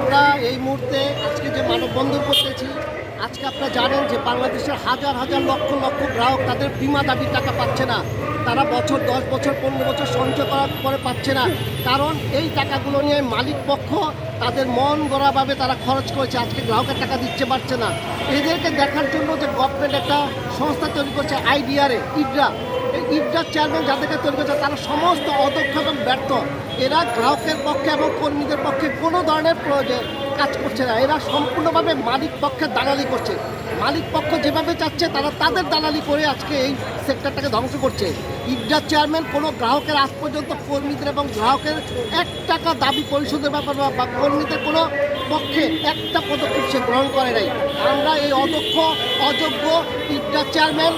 আমরা এই মুহূর্তে আজকে যে মানববন্ধন করতেছি, আজকে আপনারা জানেন যে বাংলাদেশের হাজার হাজার লক্ষ লক্ষ গ্রাহক তাদের বিমা দাবির টাকা পাচ্ছে না। তারা বছর, দশ বছর, পনেরো বছর সঞ্চয় করার পরে পাচ্ছে না। কারণ এই টাকাগুলো নিয়ে মালিক পক্ষ তাদের মন গড়াভাবে তারা খরচ করেছে, আজকে গ্রাহকের টাকা দিচ্ছে, পারছে না। এদেরকে দেখার জন্য যে গভর্নমেন্ট একটা সংস্থা তৈরি করছে আইডিআরে ইডরা। ইডরার চেয়ারম্যান যাদেরকে তৈরি করছে, তারা সমস্ত অদক্ষ এবং ব্যর্থ। এরা গ্রাহকের পক্ষে এবং কর্মীদের পক্ষে কোনো ধরনের প্রয়োজন কাজ করছে না। এরা সম্পূর্ণভাবে মালিক পক্ষের দালালি করছে। মালিক পক্ষ যেভাবে চাচ্ছে, তারা তাদের দালালি করে আজকে এই সেক্টরটাকে ধ্বংস করছে। ইডরার চেয়ারম্যান কোনো গ্রাহকের আজ পর্যন্ত কর্মীদের এবং গ্রাহকের এক টাকা দাবি পরিশোধের ব্যাপার বা- কর্মীদের কোনো পক্ষে একটা পদক্ষেপ সে গ্রহণ করে নাই। আমরা এই অদক্ষ অযোগ্য ইডরার চেয়ারম্যান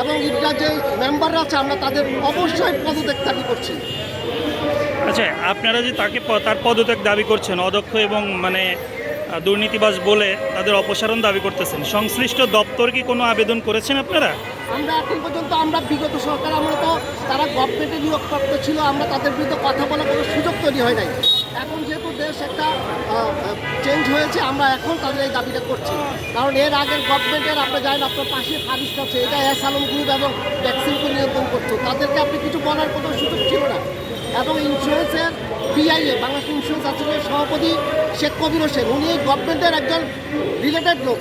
এবং ইডরার যে মেম্বাররা আছে আমরা তাদের অবশ্যই পদত্যাগ দাবি করছি। আচ্ছা আপনারা যে তাকে তার পদত্যাগ দাবি করছেন অদক্ষ এবং মানে আহ, দুর্নীতিবাজ বলে তাদের অপসারণ দাবি করতেছেন সংশ্লিষ্ট দপ্তর কি কোনো আবেদন করেছেন আপনারা? আমরা এখন পর্যন্ত আমরা বিগত সরকার আমরা তো তারা গভর্নমেন্টে নিয়োগপ্রাপ্ত ছিল আমরা তাদের বিরুদ্ধে কথা বলার কোনো সুযোগ তৈরি হয় নাই। এখন যেহেতু দেশ একটা চেঞ্জ হয়েছে, আমরা এখন তাদের এই দাবিটা করছি। কারণ এর আগের গভর্নমেন্টের আপনি জানেন আপনার পাশে ফারিস্ট আছে, এটা এস আলম গ্রুপ এবং ভ্যাকসিনকে নিয়ন্ত্রণ করছে তাদেরকে আপনি কিছু বলার কোনো সুযোগ ছিল না। এবং ইন্স্যুরেন্সের বিআইএ বাংলাদেশ ইন্স্যুরেন্স অ্যাসোসিয়েশনের সভাপতি শেখ কবির হোসেন, উনি এই গভর্নমেন্টের একজন রিলেটেড লোক।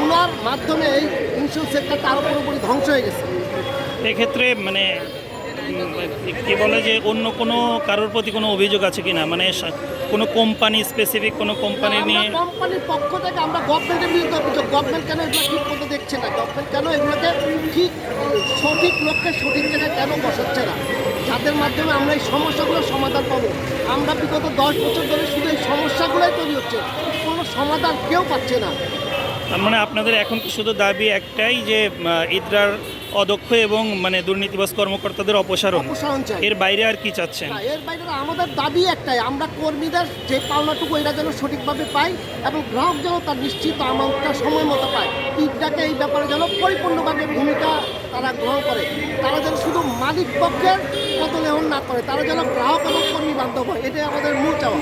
ওনার মাধ্যমে এই ইন্স্যুরেন্স সেক্টরটা আরও পুরোপুরি ধ্বংস হয়ে গেছে। এক্ষেত্রে মানে কি বলে যে অন্য কোনো কারোর প্রতি কোনো অভিযোগ আছে কিনা? মানে কোনো কোম্পানি স্পেসিফিক কোনো কোম্পানি নিয়ে কোম্পানির পক্ষ থেকে আমরা গভর্নমেন্টের বিরুদ্ধে অভিযোগ গভর্নমেন্ট কেন এগুলো ঠিক মতো দেখছে না? গভর্নমেন্ট কেন এগুলোকে ঠিক সঠিক লক্ষ্যে সঠিক জায়গায় কেন বসাচ্ছে না? যাদের মাধ্যমে আমরা এই সমস্যাগুলোর সমাধান পাবো। আমরা বিগত দশ বছর ধরে শুধু এই সমস্যাগুলোই তৈরি হচ্ছে। কোনো সমাধান কেউ পাচ্ছে না। মানে আপনাদের এখন কি শুধু দাবি একটাই যে ইদ্রার অদক্ষ এবং মানে দুর্নীতিবাস কর্মকর্তাদের অপসারণ? অপসারণ চাই। এর বাইরে আর কি চাচ্ছেন? না, এর বাইরে আমাদের দাবি একটাই আমরা কর্মীদের যে পাওনাটুকু এরা যেন সঠিকভাবে পাই এবং গ্রাহক যেন তার নিশ্চিত আমানতটা সময় মতো পায়। ঈদটাকে এই ব্যাপারে যেন পরিপূর্ণভাবে ভূমিকা তারা গ্রহণ করে। তারা যেন শুধু মালিক পক্ষের পদলেহন না করে তারা যেন গ্রাহক এবং কর্মী বান্ধব হয় এটাই আমাদের মূল চাওয়া।